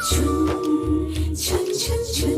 春春春春。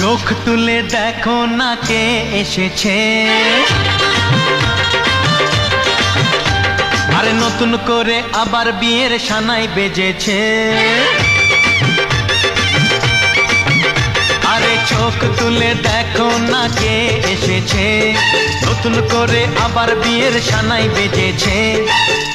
চোখ তুলে দেখো না কে এসেছে। আরে নতুন করে আবার বিয়ের সানাই বেজেছে। আরে চোখ তুলে দেখো না কে এসেছে। নতুন করে আবার বিয়ের সানাই বেজেছে।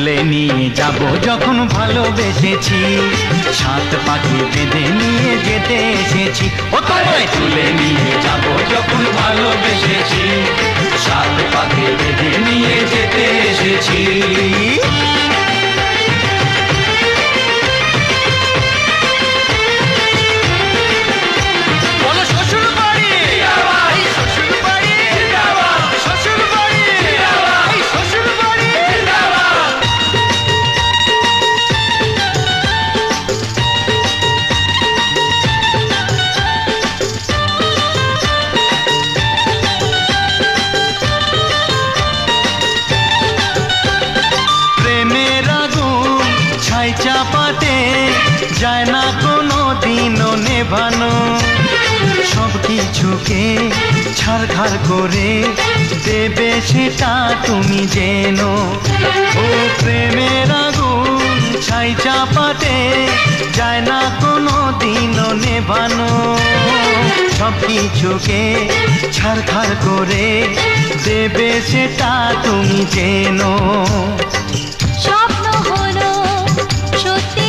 তুলে নিয়ে যাব, যখন ভালোবেসেছি। সাত পাখি বেঁধে নিয়ে যেতে এসেছি। ও তোমায় তুলে নিয়ে যাব, যখন ভালোবেসেছি। দেবে সেটা তুমি যেন ও প্রেমের আগুন ছাই চাপাতে যায় না কোনো দিনও নেভানো। সব কিছুকে ছাড়খাড় করে দেবে সেটা তুমি যেন স্বপ্ন হলো সত্যি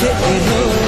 কাছে এলো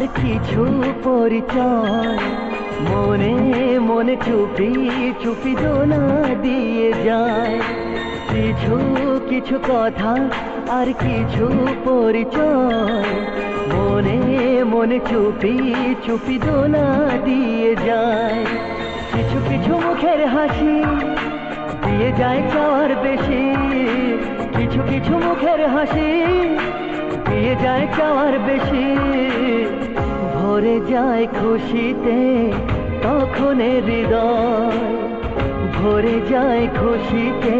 আর কিছু পরিচয়। মনে মনে চুপি চুপি দোনা দিয়ে যায়। কিছু কিছু কথা আর কিছু পরিচয়। মনে মনে চুপি চুপি দোনা দিয়ে যায়। কিছু কিছু মুখের হাসি দিয়ে যায় চাওয়ার বেশি। কিছু কিছু মুখের হাসি দিয়ে যায় চাওয়ার বেশি, ভরে যায় খুশিতে তখন হৃদয়। ভরে যায় খুশিতে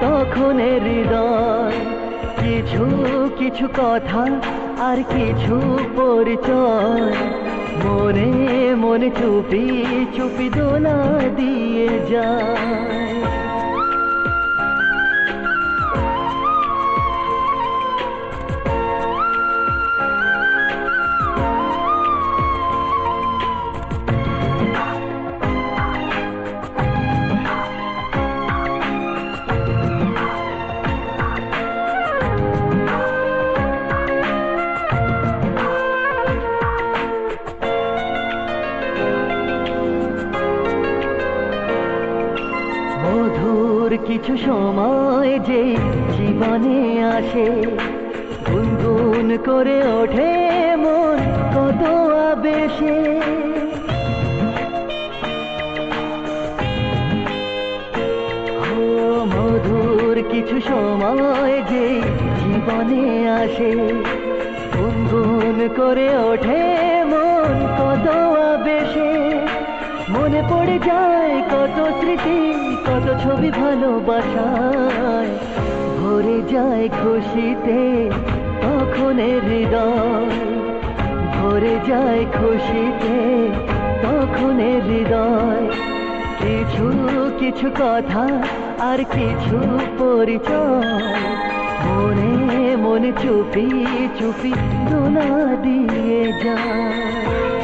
তখন হৃদয়। কিছু কিছু কথা আর কিছু পরিচয়, মনে মনে চুপি চুপি দোলা দিয়ে যায়। মাঝে গুনগুন করে ওঠে মন, কত আবেশে। মধুর কিছু সময় যে জীবনে আসে। গুনগুন করে ওঠে মন, কত আবেশে। মনে পড়ে যায় কত স্মৃতি, কত ছবি ভালোবাসায়। ভরে যায় খুশিতে তখন হৃদয়। ভরে যায় খুশিতে তখন হৃদয়। কিছু কিছু কথা আর কিছু পরিচয়। মনে মনে চুপি চুপি দোলা দিয়ে যায়।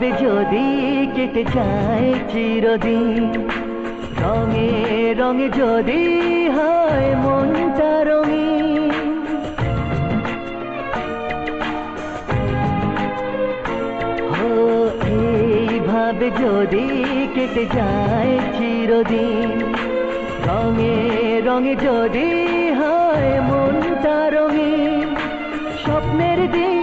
এইভাবে যদি কেটে যায় চিরদিন, রঙে রঙে যদি হয় মনটা রঙিন। ও, এইভাবে যদি কেটে যায় চিরদিন, রঙে রঙে যদি হয় মনটা রঙিন, স্বপ্নের দিন